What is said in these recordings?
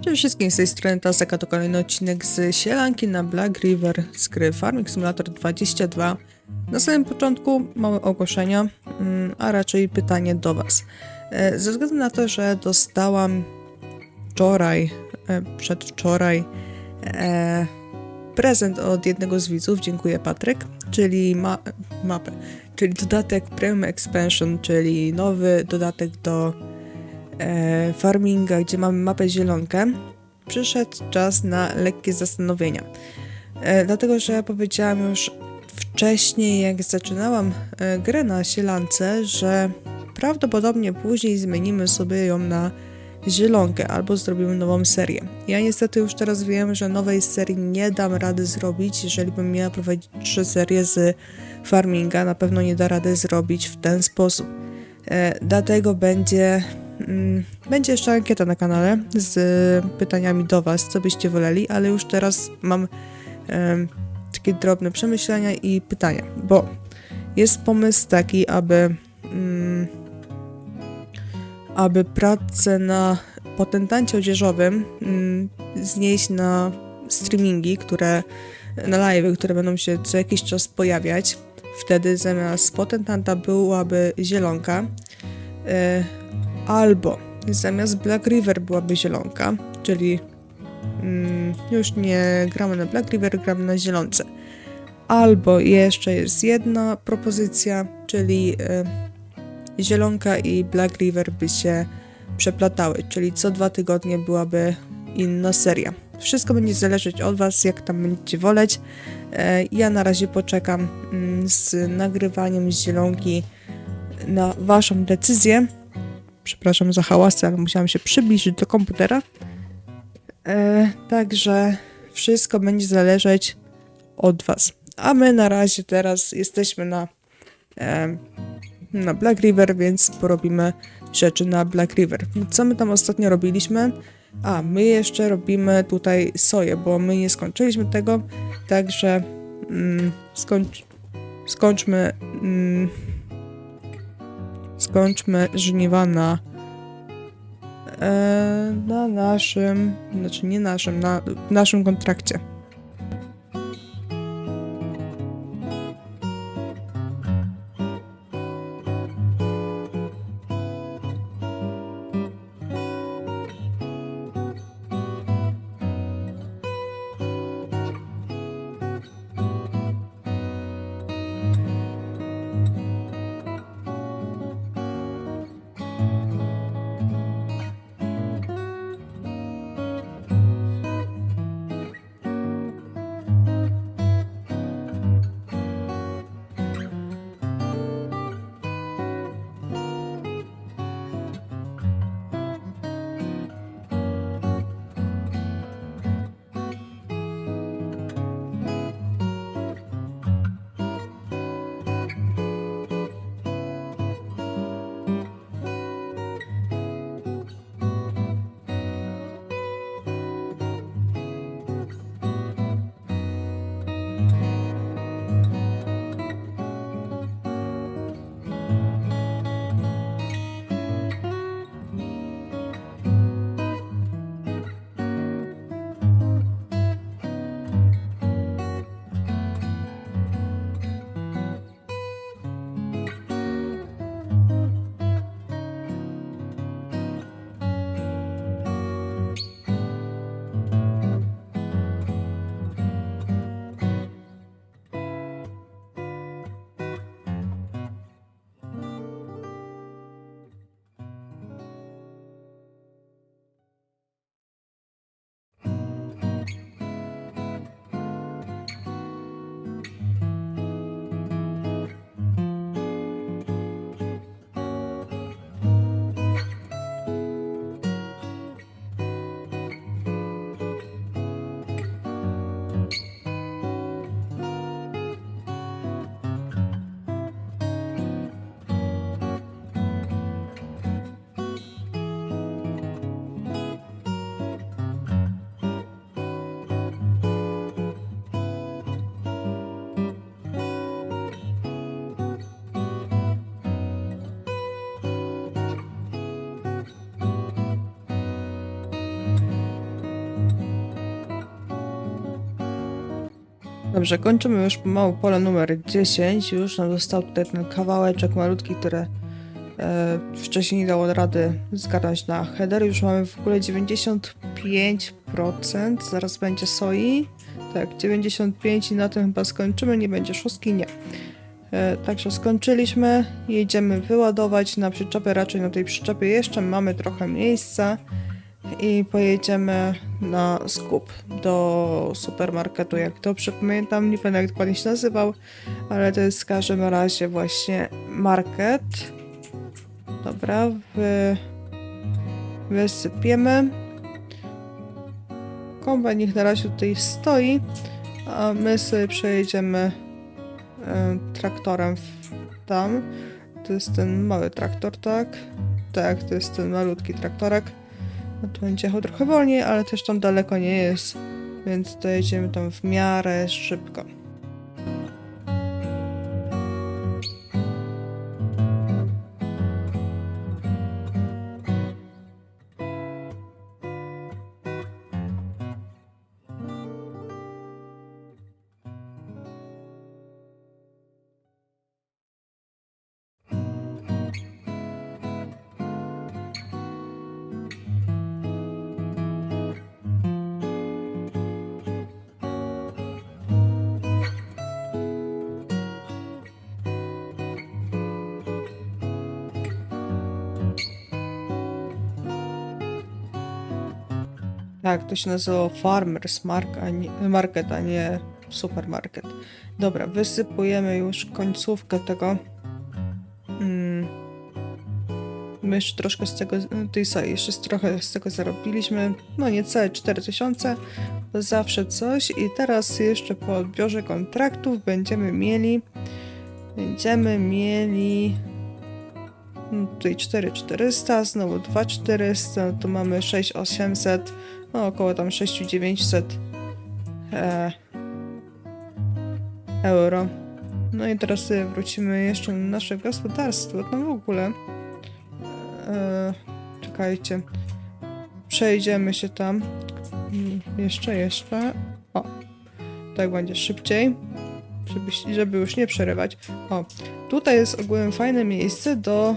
Cześć wszystkim, z tej strony Tasaka, to kolejny odcinek z Sielanki na Black River z gry Farming Simulator 22. Na samym początku małe ogłoszenia, mm, a raczej pytanie do Was. E, Ze względu na to, że dostałam wczoraj, e, przedwczoraj e, prezent od jednego z widzów, dziękuję Patryk, czyli ma mapę, czyli dodatek Premium Expansion, czyli nowy dodatek do e, farminga, gdzie mamy mapę zielonkę, przyszedł czas na lekkie zastanowienia. E, dlatego, że ja powiedziałam już wcześniej, jak zaczynałam e, grę na sielance, że prawdopodobnie później zmienimy sobie ją na zielonkę albo zrobimy nową serię. Ja niestety już teraz wiem, że nowej serii nie dam rady zrobić, jeżeli bym miała prowadzić trzy serie z farminga, na pewno nie da rady zrobić w ten sposób. E, dlatego będzie Będzie jeszcze ankieta na kanale z pytaniami do Was, co byście woleli, ale już teraz mam takie drobne przemyślenia i pytania, bo jest pomysł taki, aby, mm, aby pracę na potentancie odzieżowym mm, znieść na streamingi, które na live, które będą się co jakiś czas pojawiać. Wtedy zamiast potentanta byłaby zielonka. Albo zamiast Black River byłaby zielonka, czyli mm, już nie gramy na Black River, gramy na zielonce. Albo jeszcze jest jedna propozycja, czyli y, zielonka i Black River by się przeplatały, czyli co dwa tygodnie byłaby inna seria. Wszystko będzie zależeć od Was, jak tam będziecie woleć. E, ja na razie poczekam mm, z nagrywaniem zielonki na Waszą decyzję. Przepraszam za hałasy, ale musiałam się przybliżyć do komputera. E, także wszystko będzie zależeć od Was. A my na razie teraz jesteśmy na, e, na Black River, więc porobimy rzeczy na Black River. Co my tam ostatnio robiliśmy? A, my jeszcze robimy tutaj soję, bo my nie skończyliśmy tego, także mm, skończ, skończmy mm, skończmy żniwa na e, na naszym, znaczy nie naszym, na naszym kontrakcie. Dobrze, kończymy już pomału pole numer 10. Już nam został tutaj ten kawałeczek malutki, który e, wcześniej nie dało rady zgarnąć na header. Już mamy w ogóle 95%. Zaraz będzie soi. Tak, 95 i na tym chyba skończymy. Nie będzie szóstki, nie. E, Także skończyliśmy, jedziemy wyładować na przyczepę, raczej na tej przyczepie jeszcze mamy trochę miejsca i pojedziemy na skup do supermarketu, jak dobrze pamiętam, nie pamiętam jak dokładnie się nazywał, ale to jest w każdym razie właśnie market. Dobra, wy... wysypiemy. Kombajn niech na razie tutaj stoi, a my sobie przejedziemy e, traktorem tam. To jest ten mały traktor, tak? Tak, to jest ten malutki traktorek. No to będzie jechał trochę wolniej, ale też tam daleko nie jest, więc dojedziemy tam w miarę szybko. Tak, to się nazywało Farmers Market, a nie Supermarket. Dobra, wysypujemy już końcówkę tego. Mm. My jeszcze troszkę z tego, tej soi, jeszcze trochę z tego zarobiliśmy. No niecałe 4000, to zawsze coś. I teraz jeszcze po odbiorze kontraktów będziemy mieli, będziemy mieli no, tutaj 4400, znowu 2400, to mamy 6800, no około tam 6900 e, euro. No i teraz wrócimy jeszcze na nasze gospodarstwo. Tam w ogóle. E, czekajcie. Przejdziemy się tam. Mm, Jeszcze, jeszcze. O. Tak będzie szybciej. Żeby, żeby już nie przerywać. O. Tutaj jest ogółem fajne miejsce do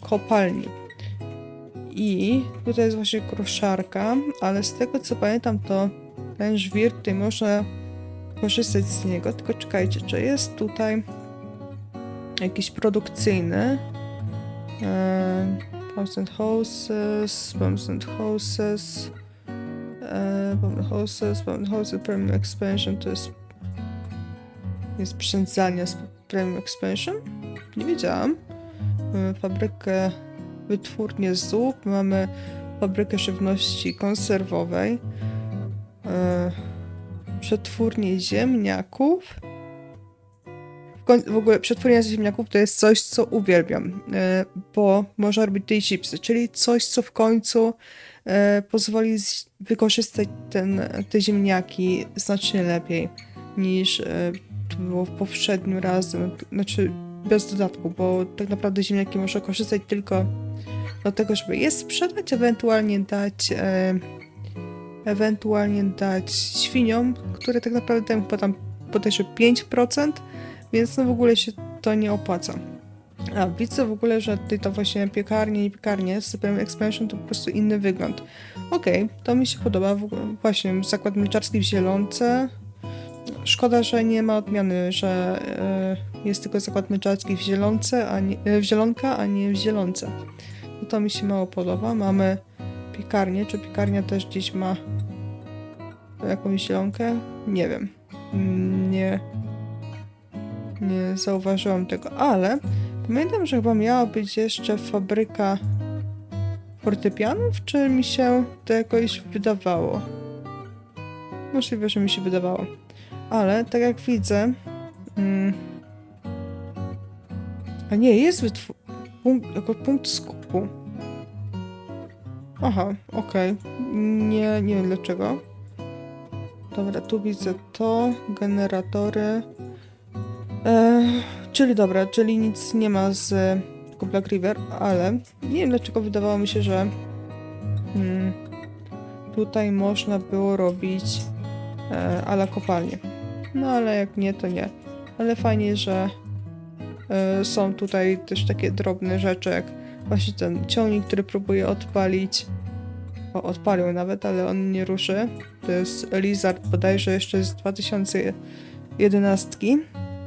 kopalni. I tutaj jest właśnie kruszarka, ale z tego co pamiętam, to ten żwir tutaj można korzystać z niego. Tylko czekajcie, czy jest tutaj jakiś produkcyjny? E, pumps and hoses, pumps and hoses, e, pump and hoses, pump and hoses, premium expansion to jest jest przędzalnia z premium expansion? Nie wiedziałam. Mamy fabrykę, wytwórnię zup, mamy fabrykę żywności konserwowej, e, przetwórnię ziemniaków. W, w ogóle przetwórnia ziemniaków to jest coś, co uwielbiam, e, bo można robić tej chipsy, czyli coś, co w końcu e, pozwoli wykorzystać ten, te ziemniaki znacznie lepiej niż to było poprzednim razem, znaczy bez dodatku, bo tak naprawdę ziemniaki można korzystać tylko do tego, żeby je sprzedać, ewentualnie dać e, ewentualnie dać świniom, które tak naprawdę dają chyba tam bodajże 5%, więc no w ogóle się to nie opłaca. A widzę w ogóle, że tutaj to właśnie piekarnie i piekarnie z Supreme Expansion to po prostu inny wygląd. Okej, to mi się podoba. Właśnie zakład mleczarski w Zielonce. Szkoda, że nie ma odmiany, że e, jest tylko zakład mleczarski w Zielonce, a nie, e, w Zielonka, a nie w Zielonce. No to mi się mało podoba. Mamy piekarnię. Czy piekarnia też gdzieś ma jakąś zielonkę? Nie wiem. Mm, Nie. Nie zauważyłam tego, ale pamiętam, że chyba miała być jeszcze fabryka fortepianów, czy mi się to jakoś wydawało? Możliwe, że mi się wydawało. Ale tak jak widzę. Mm, a nie, jest wytwór. Punkt, jako punkt skupu. Aha, okej. Nie, nie wiem dlaczego. Dobra, tu widzę to, generatory. E, czyli dobra, czyli nic nie ma z tego Black River, ale nie wiem dlaczego wydawało mi się, że mm, tutaj można było robić e, ala kopalnię. No ale jak nie, to nie. Ale fajnie, że e, są tutaj też takie drobne rzeczy, jak właśnie ten ciągnik, który próbuje odpalić. O, odpalił nawet, ale on nie ruszy. To jest Lizard bodajże jeszcze z 2011.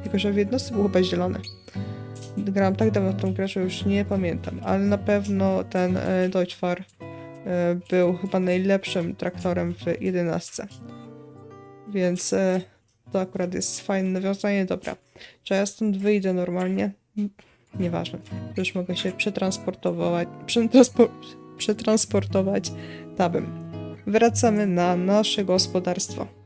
Tylko, że w jednostce był chyba zielony. Grałam tak dawno w tą grę, że już nie pamiętam, ale na pewno ten e, Deutschfar e, był chyba najlepszym traktorem w 11. Więc to akurat jest fajne nawiązanie. Dobra, czy ja stąd wyjdę normalnie? Nieważne. Już mogę się przetransportować, przetranspor przetransportować tabem. Wracamy na nasze gospodarstwo.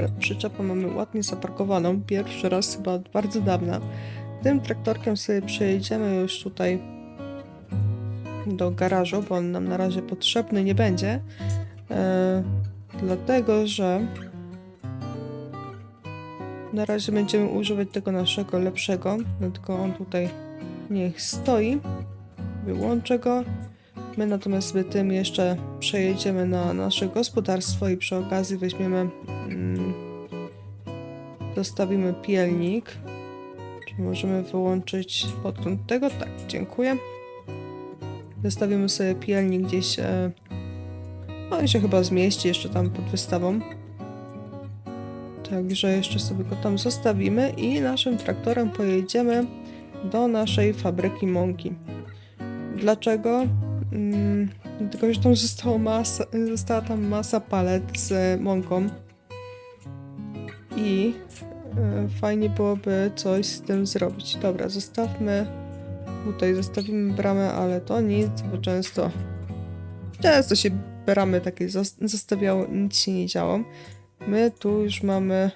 Dobra, przyczepę mamy ładnie zaparkowaną. Pierwszy raz chyba od bardzo dawna. Tym traktorkiem sobie przejedziemy już tutaj do garażu, bo on nam na razie potrzebny nie będzie. E, dlatego, że na razie będziemy używać tego naszego lepszego. Tylko on tutaj niech stoi. Wyłączę go. My natomiast sobie tym jeszcze przejedziemy na nasze gospodarstwo i przy okazji weźmiemy, mm, dostawimy pielnik. Czy możemy wyłączyć podgląd tego? Tak, dziękuję. Zostawimy sobie pielnik gdzieś, e, on się chyba zmieści jeszcze tam pod wystawą. Także jeszcze sobie go tam zostawimy i naszym traktorem pojedziemy do naszej fabryki mąki. Dlaczego? Mm, że tam zostało masa, została tam masa palet z mąką. I e, fajnie byłoby coś z tym zrobić. Dobra, zostawmy. Tutaj zostawimy bramę, ale to nic, bo często. Często się bramy takie zos- zostawiało, nic się nie działo. My tu już mamy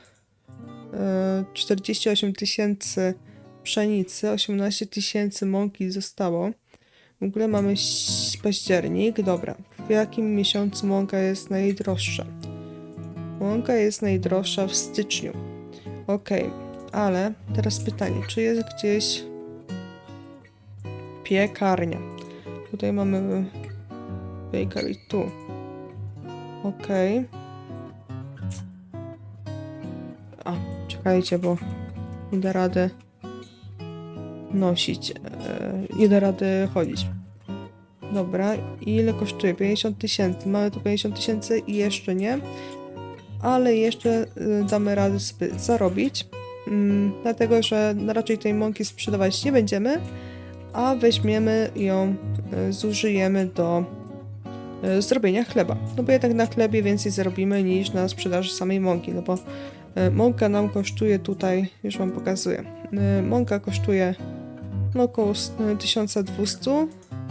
e, 48 tysięcy pszenicy, 18 tysięcy mąki zostało. W ogóle mamy październik. Dobra. W jakim miesiącu mąka jest najdroższa? Mąka jest najdroższa w styczniu. Okej, ale teraz pytanie, czy jest gdzieś piekarnia? Tutaj mamy bakery tu. Okej. A, czekajcie, bo nie da nosić. Nie da chodzić. Dobra, ile kosztuje? 50 tysięcy. Mamy tu 50 tysięcy i jeszcze nie. Ale jeszcze y, damy radę sobie zarobić. Mm, dlatego, że raczej tej mąki sprzedawać nie będziemy, a weźmiemy ją, y, zużyjemy do y, zrobienia chleba. No bo jednak na chlebie więcej zarobimy niż na sprzedaży samej mąki, no bo mąka nam kosztuje tutaj, już wam pokazuję, mąka kosztuje no około s- y, 1200,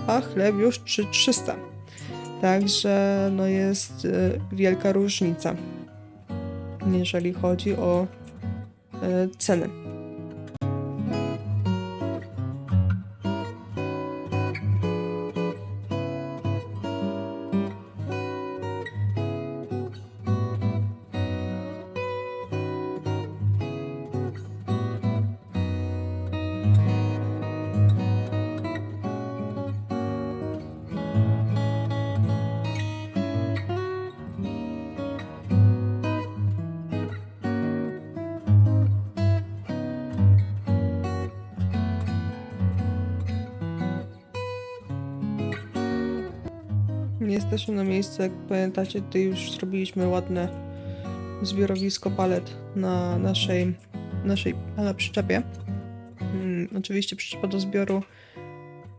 a chleb już 3300. Także no jest y, wielka różnica, jeżeli chodzi o y, ceny. Jesteśmy na miejscu, jak pamiętacie, tutaj już zrobiliśmy ładne zbiorowisko palet na naszej, naszej ala przyczepie. Mm, oczywiście przyczepa do zbioru.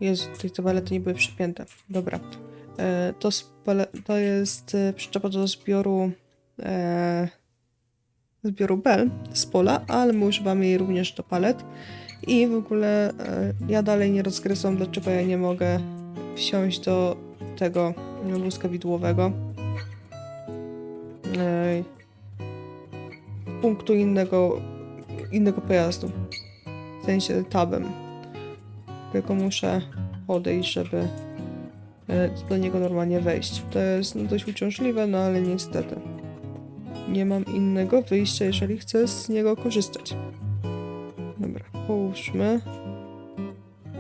Jezu, tutaj te palety nie były przypięte. Dobra. E, to, to jest e, przyczepa do zbioru e, zbioru bel z pola, ale my używamy jej również do palet. I w ogóle e, ja dalej nie rozgryzłam, dlaczego ja nie mogę wsiąść do tego wózka widłowego. Ej. Punktu innego, innego pojazdu. W sensie tabem. Tylko muszę podejść, żeby e, do niego normalnie wejść. To jest no, dość uciążliwe, no ale niestety. Nie mam innego wyjścia, jeżeli chcę z niego korzystać. Dobra, połóżmy.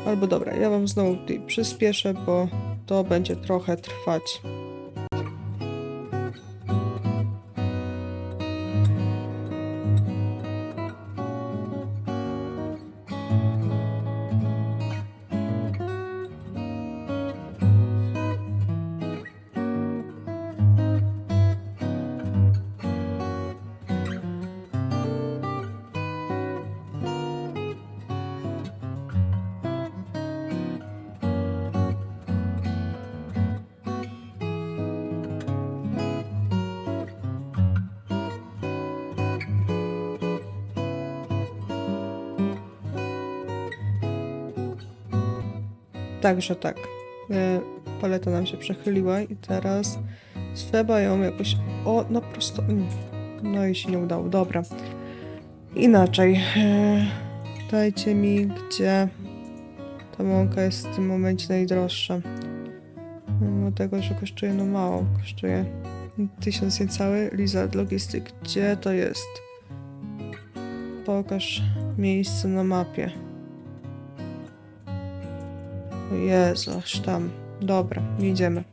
Albo dobra, ja wam znowu tutaj przyspieszę, bo to będzie trochę trwać. Także tak. e, Paleta nam się przechyliła i teraz trzeba ją jakoś. O, no prosto. mm. No i się nie udało. Dobra. Inaczej. e, Dajcie mi, gdzie ta mąka jest w tym momencie najdroższa. Mimo tego, że kosztuje no mało. Kosztuje tysiąc niecały. Lizard Logistyk. Gdzie to jest? Pokaż miejsce na mapie. Jezu, tam. Dobra, jedziemy.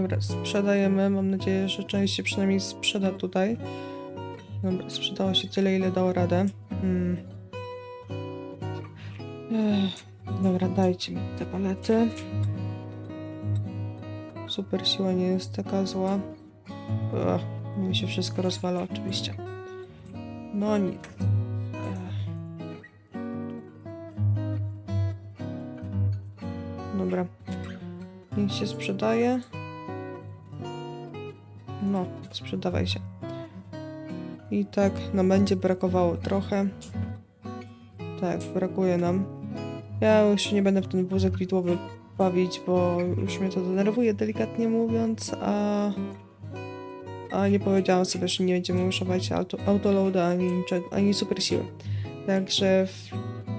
Dobra, sprzedajemy. Mam nadzieję, że część się przynajmniej sprzeda tutaj. Dobra, sprzedało się tyle, ile dało radę. Mm. Ech, dobra, dajcie mi te palety. Super siła nie jest taka zła. Ech, mi się wszystko rozwala oczywiście. No nic. Dobra. Niech się sprzedaje. No, sprzedawaj się. I tak nam będzie brakowało trochę. Tak, brakuje nam. Ja już nie będę w ten wózek widłowy bawić, bo już mnie to denerwuje, delikatnie mówiąc, a... A nie powiedziałam sobie, że nie będziemy używać auto, autoloada ani ani super siły. Także w,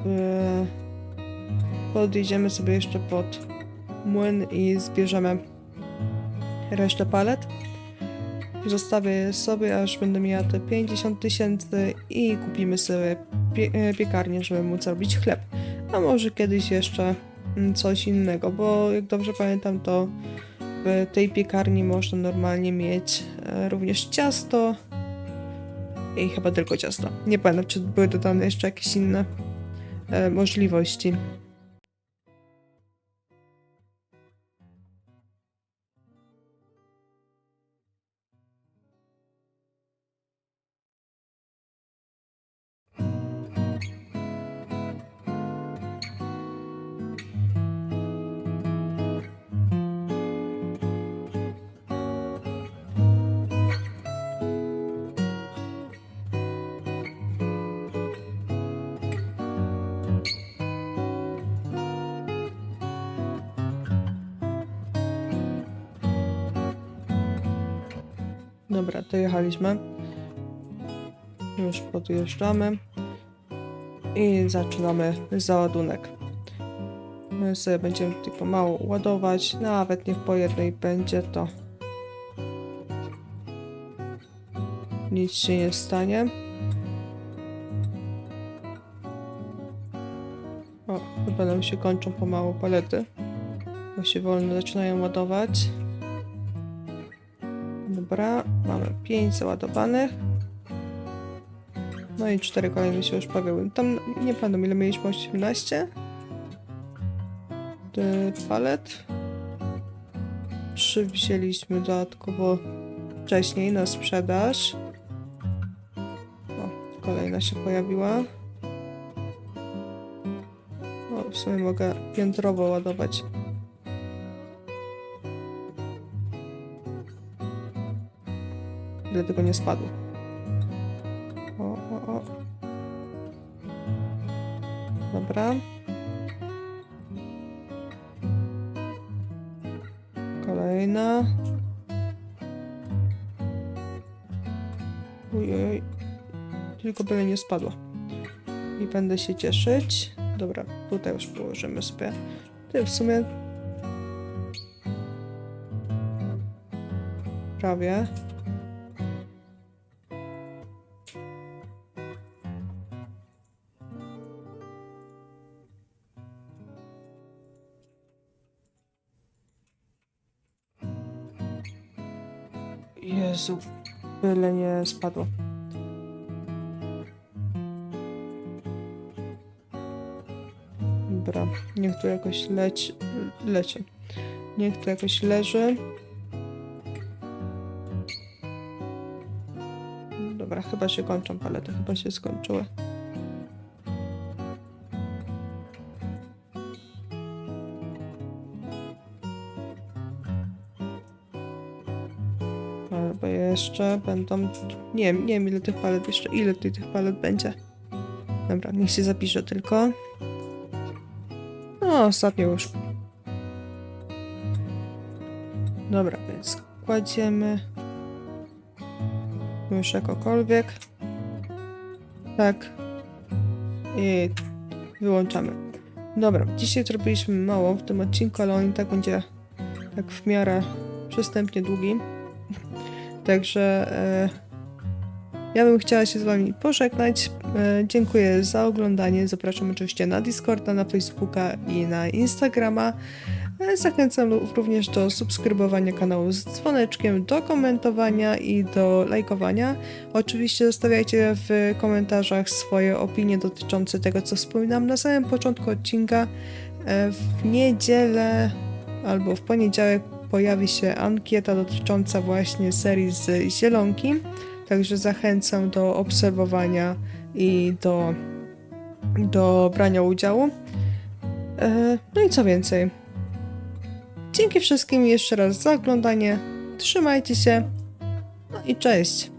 e, podjedziemy sobie jeszcze pod młyn i zbierzemy resztę palet. Zostawię sobie, aż będę miała te 50 tysięcy i kupimy sobie pie e, piekarnię, żeby móc robić chleb. A może kiedyś jeszcze mm, coś innego, bo jak dobrze pamiętam, to w tej piekarni można normalnie mieć e, również ciasto i chyba tylko ciasto. Nie pamiętam, czy były dodane jeszcze jakieś inne e, możliwości. Dobra, dojechaliśmy. Już podjeżdżamy. I zaczynamy załadunek. My sobie będziemy tutaj pomału ładować. Nawet niech po jednej będzie to. Nic się nie stanie. O, chyba nam się kończą pomału palety. bo się wolno zaczynają ładować. Dobra, mamy 5 załadowanych. No i 4 kolejne się już pojawiły. Tam nie pamiętam ile mieliśmy, 18? Ty- Palet. 3 wzięliśmy dodatkowo wcześniej na sprzedaż. O, kolejna się pojawiła. O, w sumie mogę piętrowo ładować. Ile tego nie spadło. O, o, o. Dobra. Kolejna. Ujej. Tylko byle nie spadła. I będę się cieszyć. Dobra, tutaj już położymy sobie. Ty w sumie. Prawie. Jezu, byle nie spadło. Dobra, niech tu jakoś leci, leci. Niech tu jakoś leży. Dobra, chyba się kończą palety, chyba się skończyły. Albo jeszcze będą. Nie wiem, nie wiem ile tych palet jeszcze. Ile tutaj tych palet będzie? Dobra, niech się zapisze tylko. No, ostatnio już. Dobra, więc kładziemy już jakokolwiek. Tak. I wyłączamy. Dobra, dzisiaj zrobiliśmy mało w tym odcinku, ale on i tak będzie tak w miarę przystępnie długi. Także e, ja bym chciała się z Wami pożegnać. E, dziękuję za oglądanie. Zapraszam oczywiście na Discorda, na Facebooka i na Instagrama. E, Zachęcam również do subskrybowania kanału z dzwoneczkiem, do komentowania i do lajkowania. Oczywiście zostawiajcie w komentarzach swoje opinie dotyczące tego, co wspominam na samym początku odcinka. W niedzielę albo w poniedziałek pojawi się ankieta dotycząca właśnie serii z Zielonki. Także zachęcam do obserwowania i do, do brania udziału. E, No i co więcej. Dzięki wszystkim jeszcze raz za oglądanie. Trzymajcie się. No i cześć.